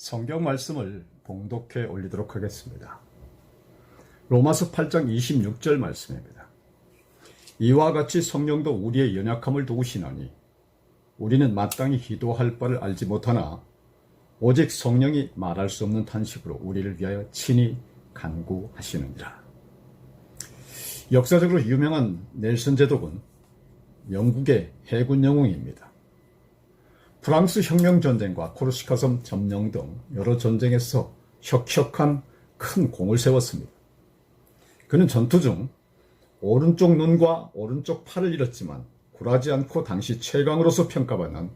성경 말씀을 봉독해 올리도록 하겠습니다. 로마서 8장 26절 말씀입니다. 이와 같이 성령도 우리의 연약함을 도우시나니 우리는 마땅히 기도할 바를 알지 못하나 오직 성령이 말할 수 없는 탄식으로 우리를 위하여 친히 간구하시느니라. 역사적으로 유명한 넬슨 제독은 영국의 해군 영웅입니다. 프랑스 혁명 전쟁과 코르시카 섬 점령 등 여러 전쟁에서 혁혁한 큰 공을 세웠습니다. 그는 전투 중 오른쪽 눈과 오른쪽 팔을 잃었지만 굴하지 않고 당시 최강으로서 평가받는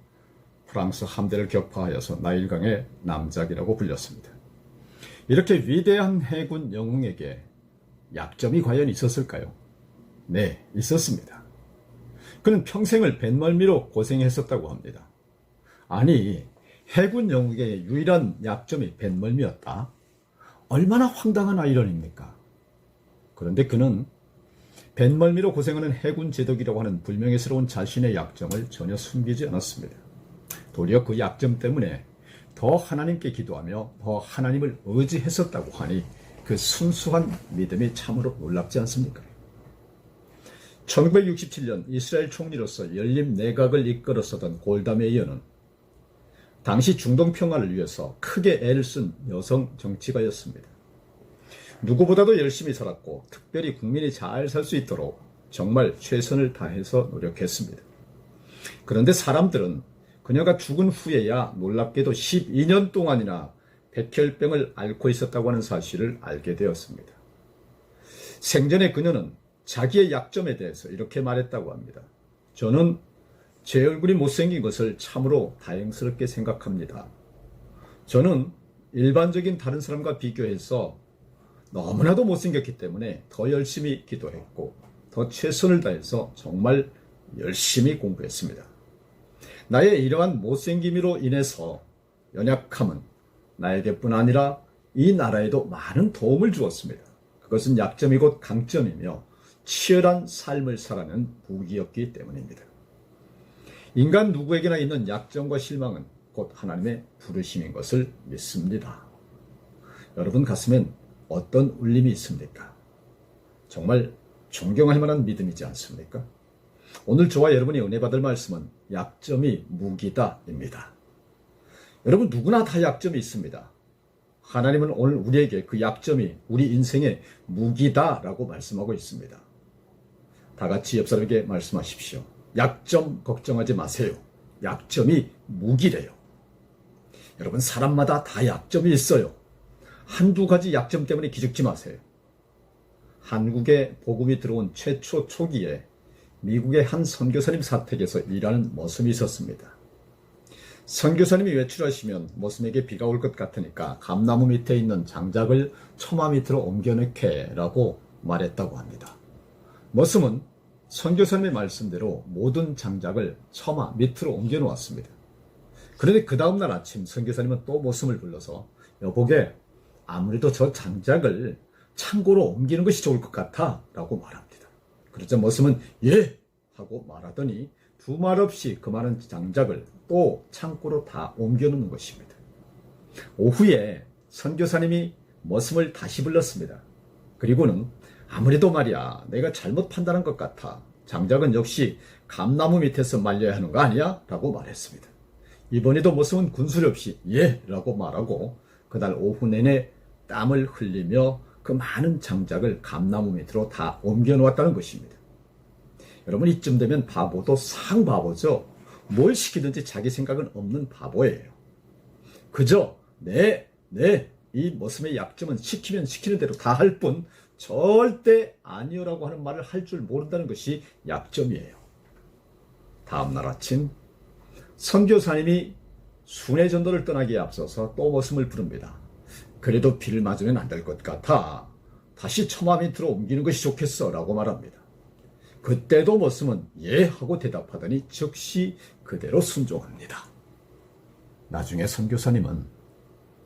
프랑스 함대를 격파하여서 나일강의 남작이라고 불렸습니다. 이렇게 위대한 해군 영웅에게 약점이 과연 있었을까요? 네, 있었습니다. 그는 평생을 뱃멀미로 고생했었다고 합니다. 아니, 해군 영웅의 유일한 약점이 뱃멀미였다? 얼마나 황당한 아이러니입니까? 그런데 그는 뱃멀미로 고생하는 해군 제독이라고 하는 불명예스러운 자신의 약점을 전혀 숨기지 않았습니다. 도리어 그 약점 때문에 더 하나님께 기도하며 더 하나님을 의지했었다고 하니 그 순수한 믿음이 참으로 놀랍지 않습니까? 1967년 이스라엘 총리로서 열림 내각을 이끌었었던 골다 메이어는 당시 중동 평화를 위해서 크게 애를 쓴 여성 정치가였습니다. 누구보다도 열심히 살았고 특별히 국민이 잘 살 수 있도록 정말 최선을 다해서 노력했습니다. 그런데 사람들은 그녀가 죽은 후에야 놀랍게도 12년 동안이나 백혈병을 앓고 있었다고 하는 사실을 알게 되었습니다. 생전에 그녀는 자기의 약점에 대해서 이렇게 말했다고 합니다. 저는 제 얼굴이 못생긴 것을 참으로 다행스럽게 생각합니다. 저는 일반적인 다른 사람과 비교해서 너무나도 못생겼기 때문에 더 열심히 기도했고 더 최선을 다해서 정말 열심히 공부했습니다. 나의 이러한 못생김으로 인해서 연약함은 나에게뿐 아니라 이 나라에도 많은 도움을 주었습니다. 그것은 약점이 곧 강점이며 치열한 삶을 살아는 무기였기 때문입니다. 인간 누구에게나 있는 약점과 실망은 곧 하나님의 부르심인 것을 믿습니다. 여러분 가슴엔 어떤 울림이 있습니까? 정말 존경할 만한 믿음이지 않습니까? 오늘 저와 여러분이 은혜 받을 말씀은 약점이 무기다입니다. 여러분 누구나 다 약점이 있습니다. 하나님은 오늘 우리에게 그 약점이 우리 인생의 무기다라고 말씀하고 있습니다. 다 같이 옆 사람에게 말씀하십시오. 약점 걱정하지 마세요. 약점이 무기래요. 여러분 사람마다 다 약점이 있어요. 한두 가지 약점 때문에 기죽지 마세요. 한국에 복음이 들어온 최초 초기에 미국의 한 선교사님 사택에서 일하는 모습이 있었습니다. 선교사님이 외출하시면 모습에게 비가 올 것 같으니까 감나무 밑에 있는 장작을 처마 밑으로 옮겨놓게라고 말했다고 합니다. 모습은 선교사님의 말씀대로 모든 장작을 처마 밑으로 옮겨 놓았습니다. 그런데 그 다음날 아침 선교사님은 또 모습을 불러서 여보게 아무래도 저 장작을 창고로 옮기는 것이 좋을 것 같아 라고 말합니다. 그러자 모습은 예! 하고 말하더니 두 말 없이 그 많은 장작을 또 창고로 다 옮겨 놓는 것입니다. 오후에 선교사님이 모습을 다시 불렀습니다. 그리고는 아무래도 말이야 내가 잘못 판단한 것 같아. 장작은 역시 감나무 밑에서 말려야 하는 거 아니야? 라고 말했습니다. 이번에도 모습은 군술 없이 예! 라고 말하고 그날 오후 내내 땀을 흘리며 그 많은 장작을 감나무 밑으로 다 옮겨 놓았다는 것입니다. 여러분 이쯤 되면 바보도 상 바보죠. 뭘 시키든지 자기 생각은 없는 바보예요. 그저 네, 네, 이 모습의 약점은 시키면 시키는 대로 다 할 뿐 절대 아니요라고 하는 말을 할 줄 모른다는 것이 약점이에요. 다음날 아침 선교사님이 순회 전도를 떠나기에 앞서서 또 모습을 부릅니다. 그래도 비를 맞으면 안 될 것 같아. 다시 처마 밑으로 옮기는 것이 좋겠어. 라고 말합니다. 그때도 모습은 예 하고 대답하더니 즉시 그대로 순종합니다. 나중에 선교사님은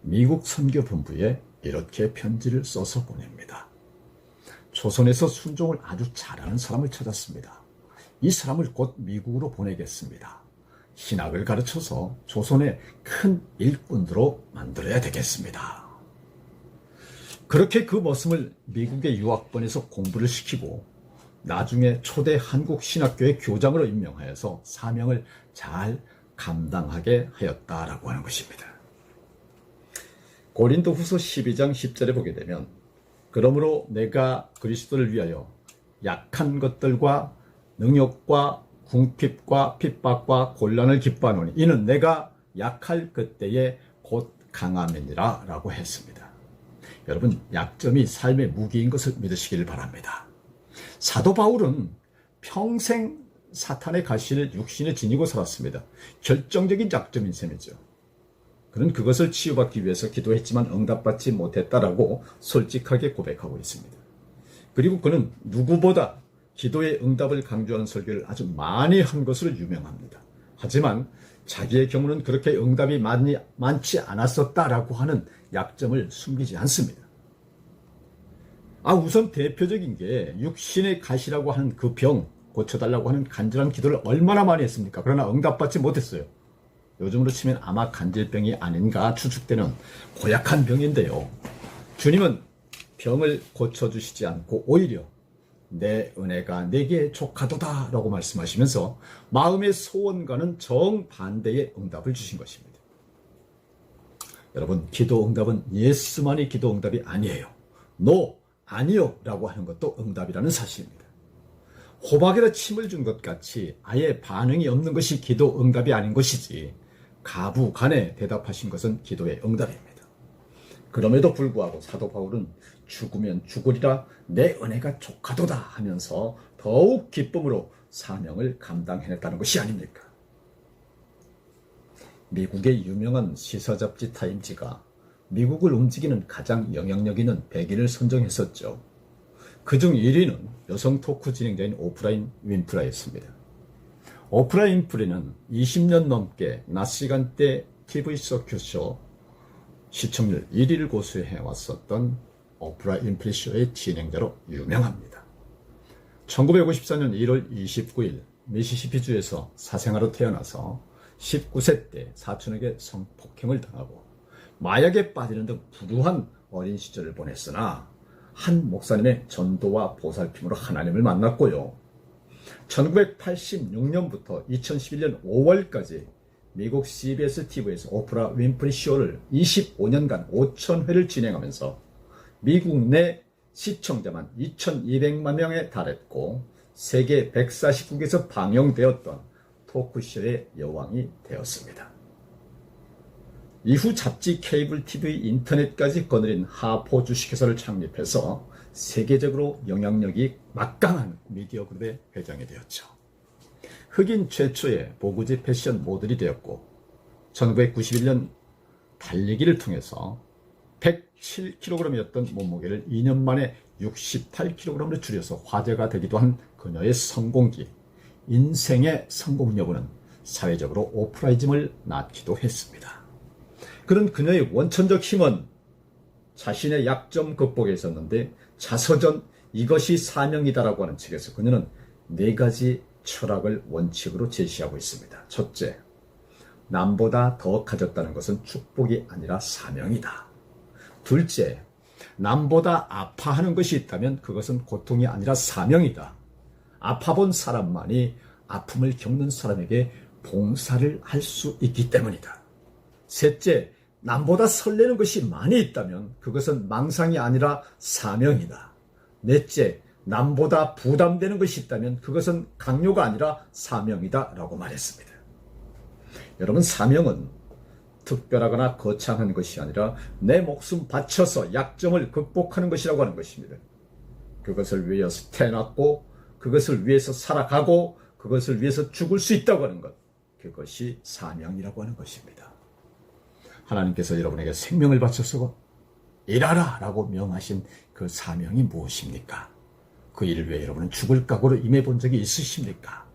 미국 선교본부에 이렇게 편지를 써서 보냅니다. 조선에서 순종을 아주 잘하는 사람을 찾았습니다. 이 사람을 곧 미국으로 보내겠습니다. 신학을 가르쳐서 조선의 큰 일꾼으로 만들어야 되겠습니다. 그렇게 그 모습을 미국의 유학번에서 공부를 시키고 나중에 초대 한국 신학교의 교장으로 임명하여서 사명을 잘 감당하게 하였다라고 하는 것입니다. 고린도 후서 12장 10절에 보게 되면 그러므로 내가 그리스도를 위하여 약한 것들과 능욕과 궁핍과 핍박과 곤란을 기뻐하노니 이는 내가 약할 그때에 곧 강함이니라 라고 했습니다. 여러분 약점이 삶의 무기인 것을 믿으시길 바랍니다. 사도 바울은 평생 사탄의 가시를 육신에 지니고 살았습니다. 결정적인 약점인 셈이죠. 그는 그것을 치유받기 위해서 기도했지만 응답받지 못했다라고 솔직하게 고백하고 있습니다. 그리고 그는 누구보다 기도의 응답을 강조하는 설교를 아주 많이 한 것으로 유명합니다. 하지만 자기의 경우는 그렇게 응답이 많이, 많지 않았었다라고 하는 약점을 숨기지 않습니다. 아, 우선 대표적인 게 육신의 가시라고 하는 그 병 고쳐달라고 하는 간절한 기도를 얼마나 많이 했습니까? 그러나 응답받지 못했어요. 요즘으로 치면 아마 간질병이 아닌가 추측되는 고약한 병인데요. 주님은 병을 고쳐주시지 않고 오히려 내 은혜가 내게 족하도다 라고 말씀하시면서 마음의 소원과는 정반대의 응답을 주신 것입니다. 여러분, 기도 응답은 예스만이 기도 응답이 아니에요. 노, 아니요 라고 하는 것도 응답이라는 사실입니다. 호박에다 침을 준 것 같이 아예 반응이 없는 것이 기도 응답이 아닌 것이지 가부 간에 대답하신 것은 기도의 응답입니다. 그럼에도 불구하고 사도 바울은 죽으면 죽으리라 내 은혜가 족하도다 하면서 더욱 기쁨으로 사명을 감당해냈다는 것이 아닙니까? 미국의 유명한 시사 잡지 타임지가 미국을 움직이는 가장 영향력 있는 100인을 선정했었죠. 그중 1위는 여성 토크 진행자인 오프라인 윈프라였습니다. 오프라 윈프리는 20년 넘게 낮 시간대 TV 서큐쇼 시청률 1위를 고수해 왔었던 오프라 윈프리 쇼의 진행자로 유명합니다. 1954년 1월 29일 미시시피주에서 사생아로 태어나서 19세 때 사촌에게 성폭행을 당하고 마약에 빠지는 등 불우한 어린 시절을 보냈으나 한 목사님의 전도와 보살핌으로 하나님을 만났고요. 1986년부터 2011년 5월까지 미국 CBS TV에서 오프라 윈프리 쇼를 25년간 5,000회를 진행하면서 미국 내 시청자만 2,200만 명에 달했고 세계 140국에서 방영되었던 토크쇼의 여왕이 되었습니다. 이후 잡지, 케이블 TV, 인터넷까지 거느린 하포 주식회사를 창립해서 세계적으로 영향력이 막강한 미디어 그룹의 회장이 되었죠. 흑인 최초의 보구지 패션 모델이 되었고 1991년 달리기를 통해서 107kg이었던 몸무게를 2년 만에 68kg으로 줄여서 화제가 되기도 한 그녀의 성공기, 인생의 성공 여부는 사회적으로 오프라이즘을 낳기도 했습니다. 그런 그녀의 원천적 힘은 자신의 약점 극복에 있었는데 자서전 이것이 사명이다라고 하는 책에서 그녀는 네 가지 철학을 원칙으로 제시하고 있습니다. 첫째, 남보다 더 가졌다는 것은 축복이 아니라 사명이다. 둘째, 남보다 아파하는 것이 있다면 그것은 고통이 아니라 사명이다. 아파본 사람만이 아픔을 겪는 사람에게 봉사를 할 수 있기 때문이다. 셋째, 남보다 설레는 것이 많이 있다면 그것은 망상이 아니라 사명이다. 넷째, 남보다 부담되는 것이 있다면 그것은 강요가 아니라 사명이다. 라고 말했습니다. 여러분, 사명은 특별하거나 거창한 것이 아니라 내 목숨 바쳐서 약점을 극복하는 것이라고 하는 것입니다. 그것을 위해서 태어났고, 그것을 위해서 살아가고, 그것을 위해서 죽을 수 있다고 하는 것. 그것이 사명이라고 하는 것입니다. 하나님께서 여러분에게 생명을 바쳐서 일하라 라고 명하신 그 사명이 무엇입니까? 그 일을 위해 여러분은 죽을 각오로 임해 본 적이 있으십니까?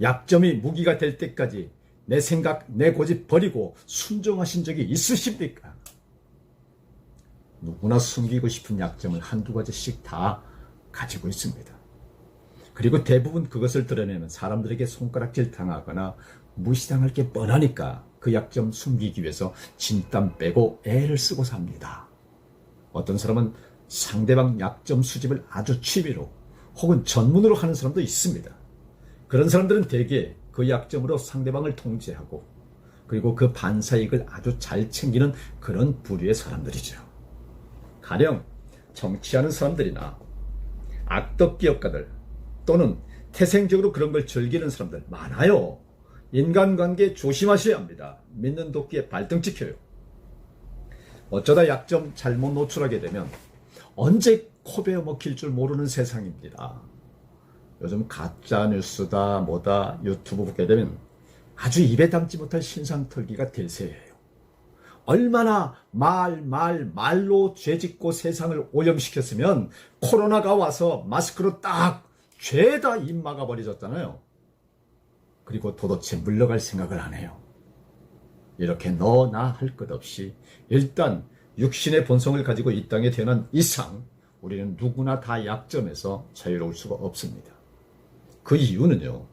약점이 무기가 될 때까지 내 생각, 내 고집 버리고 순종하신 적이 있으십니까? 누구나 숨기고 싶은 약점을 한두 가지씩 다 가지고 있습니다. 그리고 대부분 그것을 드러내면 사람들에게 손가락질 당하거나 무시당할 게 뻔하니까 그 약점 숨기기 위해서 진땀 빼고 애를 쓰고 삽니다. 어떤 사람은 상대방 약점 수집을 아주 취미로 혹은 전문으로 하는 사람도 있습니다. 그런 사람들은 대개 그 약점으로 상대방을 통제하고 그리고 그 반사익을 아주 잘 챙기는 그런 부류의 사람들이죠. 가령 정치하는 사람들이나 악덕 기업가들 또는 태생적으로 그런 걸 즐기는 사람들 많아요. 인간관계 조심하셔야 합니다. 믿는 도끼에 발등 찍혀요. 어쩌다 약점 잘못 노출하게 되면 언제 코베어 먹힐 줄 모르는 세상입니다. 요즘 가짜 뉴스다 뭐다 유튜브 보게 되면 아주 입에 담지 못할 신상 털기가 대세예요. 얼마나 말, 말, 말로 죄 짓고 세상을 오염시켰으면 코로나가 와서 마스크로 딱 죄다 입 막아버리셨잖아요. 그리고 도대체 물러갈 생각을 안 해요. 이렇게 너 나 할 것 없이 일단 육신의 본성을 가지고 이 땅에 태어난 이상 우리는 누구나 다 약점에서 자유로울 수가 없습니다. 그 이유는요,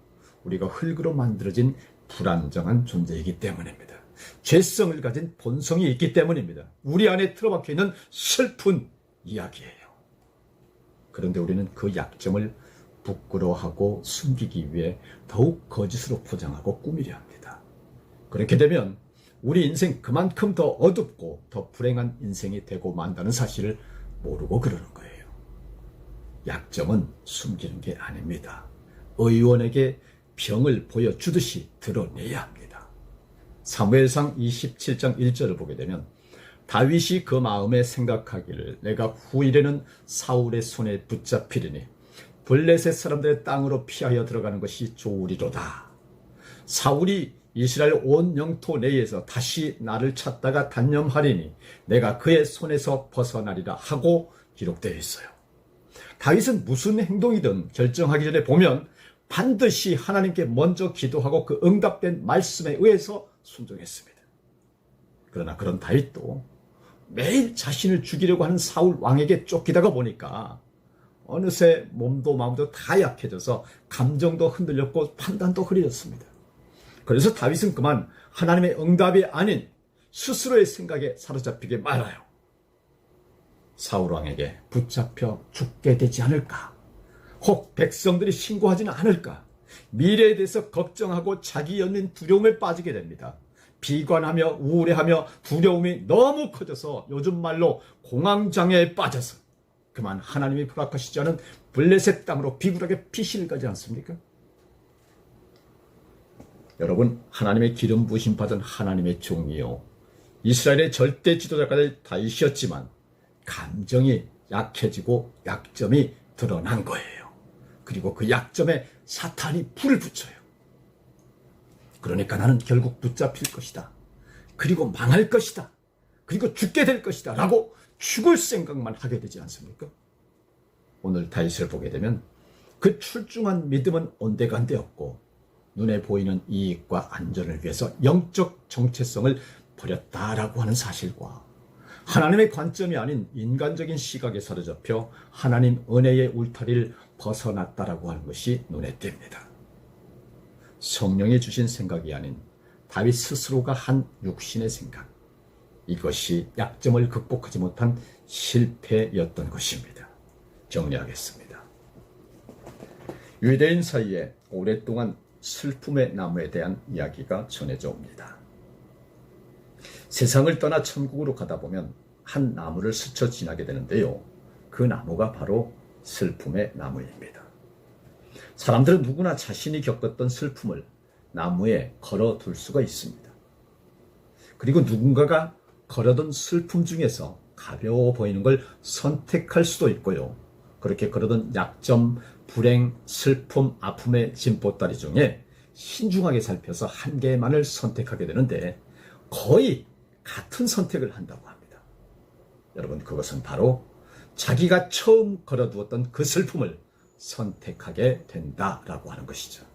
우리가 흙으로 만들어진 불안정한 존재이기 때문입니다. 죄성을 가진 본성이 있기 때문입니다. 우리 안에 틀어박혀 있는 슬픈 이야기예요. 그런데 우리는 그 약점을 부끄러워하고 숨기기 위해 더욱 거짓으로 포장하고 꾸미려 합니다. 그렇게 되면 우리 인생 그만큼 더 어둡고 더 불행한 인생이 되고 만다는 사실을 모르고 그러는 거예요. 약점은 숨기는 게 아닙니다. 의원에게 병을 보여주듯이 드러내야 합니다. 사무엘상 27장 1절을 보게 되면 다윗이 그 마음에 생각하기를 내가 후일에는 사울의 손에 붙잡히리니 블레셋 사람들의 땅으로 피하여 들어가는 것이 좋으리로다. 사울이 이스라엘 온 영토 내에서 다시 나를 찾다가 단념하리니 내가 그의 손에서 벗어나리라 하고 기록되어 있어요. 다윗은 무슨 행동이든 결정하기 전에 보면 반드시 하나님께 먼저 기도하고 그 응답된 말씀에 의해서 순종했습니다. 그러나 그런 다윗도 매일 자신을 죽이려고 하는 사울 왕에게 쫓기다가 보니까 어느새 몸도 마음도 다 약해져서 감정도 흔들렸고 판단도 흐려졌습니다. 그래서 다윗은 그만 하나님의 응답이 아닌 스스로의 생각에 사로잡히게 말아요. 사울 왕에게 붙잡혀 죽게 되지 않을까? 혹 백성들이 신고하지는 않을까? 미래에 대해서 걱정하고 자기 연민 두려움에 빠지게 됩니다. 비관하며 우울해하며 두려움이 너무 커져서 요즘 말로 공황장애에 빠져서 그만 하나님이 허락하시지 않은 블레셋 땅으로 비굴하게 피신을 가지 않습니까? 여러분 하나님의 기름 부심 받은 하나님의 종이요 이스라엘의 절대 지도자까지 다이셨지만 감정이 약해지고 약점이 드러난 거예요. 그리고 그 약점에 사탄이 불을 붙여요. 그러니까 나는 결국 붙잡힐 것이다. 그리고 망할 것이다. 그리고 죽게 될 것이다. 라고 죽을 생각만 하게 되지 않습니까? 오늘 다윗을 보게 되면 그 출중한 믿음은 온데간데 없고 눈에 보이는 이익과 안전을 위해서 영적 정체성을 버렸다라고 하는 사실과 하나님의 관점이 아닌 인간적인 시각에 사로잡혀 하나님 은혜의 울타리를 벗어났다라고 하는 것이 눈에 띕니다. 성령이 주신 생각이 아닌 다윗 스스로가 한 육신의 생각. 이것이 약점을 극복하지 못한 실패였던 것입니다. 정리하겠습니다. 유대인 사이에 오랫동안 슬픔의 나무에 대한 이야기가 전해져 옵니다. 세상을 떠나 천국으로 가다 보면 한 나무를 스쳐 지나게 되는데요. 그 나무가 바로 슬픔의 나무입니다. 사람들은 누구나 자신이 겪었던 슬픔을 나무에 걸어 둘 수가 있습니다. 그리고 누군가가 걸어둔 슬픔 중에서 가벼워 보이는 걸 선택할 수도 있고요. 그렇게 걸어둔 약점, 불행, 슬픔, 아픔의 진보다리 중에 신중하게 살펴서 한 개만을 선택하게 되는데 거의 같은 선택을 한다고 합니다. 여러분, 그것은 바로 자기가 처음 걸어두었던 그 슬픔을 선택하게 된다라고 하는 것이죠.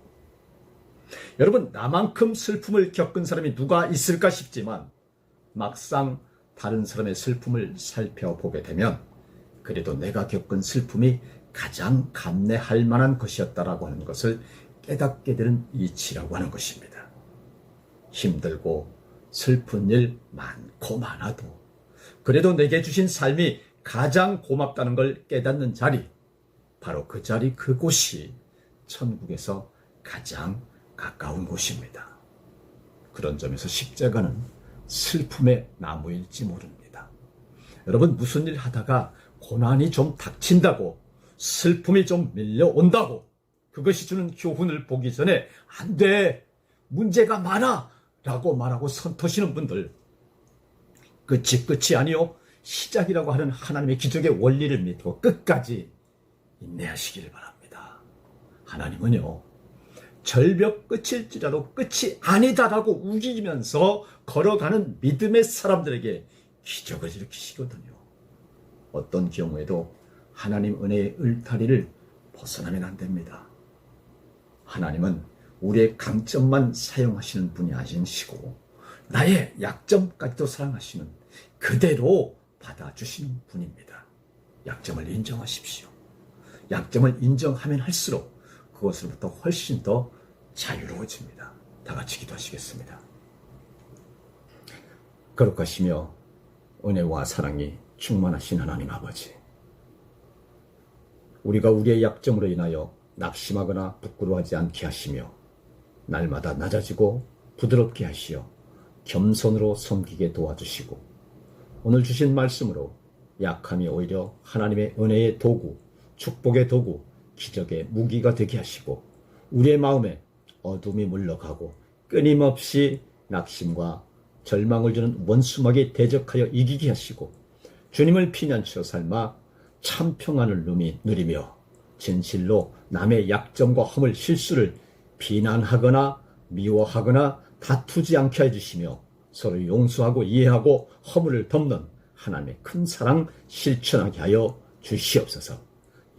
여러분, 나만큼 슬픔을 겪은 사람이 누가 있을까 싶지만 막상 다른 사람의 슬픔을 살펴보게 되면 그래도 내가 겪은 슬픔이 가장 감내할 만한 것이었다라고 하는 것을 깨닫게 되는 이치라고 하는 것입니다. 힘들고 슬픈 일 많고 많아도 그래도 내게 주신 삶이 가장 고맙다는 걸 깨닫는 자리, 바로 그 자리 그곳이 천국에서 가장 가까운 곳입니다. 그런 점에서 십자가는 슬픔의 나무일지 모릅니다. 여러분 무슨 일 하다가 고난이 좀 닥친다고 슬픔이 좀 밀려온다고 그것이 주는 교훈을 보기 전에 안 돼! 문제가 많아! 라고 말하고 선터시는 분들 끝이 끝이 아니요 시작이라고 하는 하나님의 기적의 원리를 믿고 끝까지 인내하시길 바랍니다. 하나님은요 절벽 끝일지라도 끝이 아니다라고 우기면서 걸어가는 믿음의 사람들에게 기적을 일으키시거든요. 어떤 경우에도 하나님 은혜의 울타리를 벗어나면 안 됩니다. 하나님은 우리의 강점만 사용하시는 분이 아니시고 나의 약점까지도 사랑하시는 그대로 받아주시는 분입니다. 약점을 인정하십시오. 약점을 인정하면 할수록 그것으로부터 훨씬 더 자유로워집니다. 다 같이 기도하시겠습니다. 거룩하시며 은혜와 사랑이 충만하신 하나님 아버지. 우리가 우리의 약점으로 인하여 낙심하거나 부끄러워하지 않게 하시며 날마다 낮아지고 부드럽게 하시어 겸손으로 섬기게 도와주시고 오늘 주신 말씀으로 약함이 오히려 하나님의 은혜의 도구, 축복의 도구, 기적의 무기가 되게 하시고 우리의 마음에 어둠이 물러가고 끊임없이 낙심과 절망을 주는 원수막에 대적하여 이기게 하시고 주님을 피난처 삶아 참 평안을 누리며 진실로 남의 약점과 허물 실수를 비난하거나 미워하거나 다투지 않게 해주시며 서로 용서하고 이해하고 허물을 덮는 하나님의 큰 사랑 실천하게 하여 주시옵소서.